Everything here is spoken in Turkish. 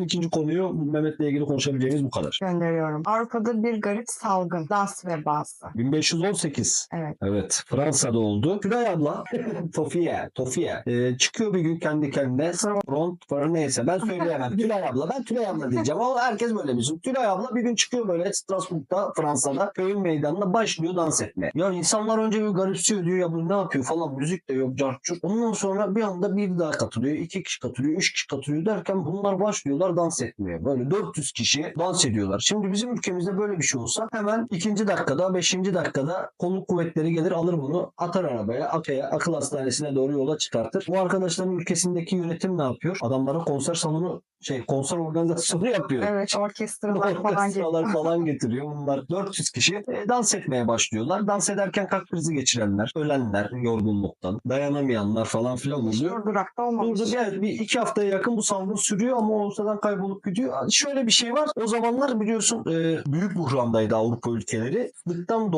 ikinci konuyu Mehmet'le ilgili konuşabileceğimiz bu kadar. Gönderiyorum. Avrupa'da bir garip salgın. Dans vebası. 1518. Evet. Evet. Fransa'da oldu. Tülay abla Tofiye, Tofiye e, çıkıyor bir gün kendi kendine front falan neyse ben söyleyemem. Tülay abla ben Tülay abla diyeceğim ama herkes böyle bizim. Tülay abla bir gün çıkıyor böyle Strasbourg'da Fransa'da köyün meydanında başlıyor dans etmeye. Ya insanlar önce bir garipsiyor diyor ya bu ne yapıyor falan müzik de yok cartçur. Ondan sonra bir anda bir daha katılıyor. iki kişi katılıyor. Üç kişi katılıyor derken bunlar başlıyorlar dans etmeye. Böyle 400 kişi dans ediyorlar. Şimdi bizim ülkemizde böyle bir şey olsa hemen ikinci dakikada, beşinci dakikada kolluk kuvvetleri gelir alır bunu atar arabaya, akaya, akıl hastanesine doğru yola çıkartır. Bu arkadaşların ülkesindeki yönetim ne yapıyor? Adamlara konser salonu şey konser organizasyonu yapıyor. Evet orkestralar falan Orkestralar falan getiriyor. Bunlar 400 kişi e, dans etmeye başlıyorlar. Dans ederken kalp krizi geçirenler, ölenler yorgunluktan, dayanamayanlar falan filan oluyor. Dur durakta olmamış. Burada bir, bir iki haftaya yakın bu salgın sürüyor ama ortadan kaybolup gidiyor. Şöyle bir şey var. O zamanlar biliyorsun e, büyük buhrandaydı Avrupa ülkeleri. Fıtıktan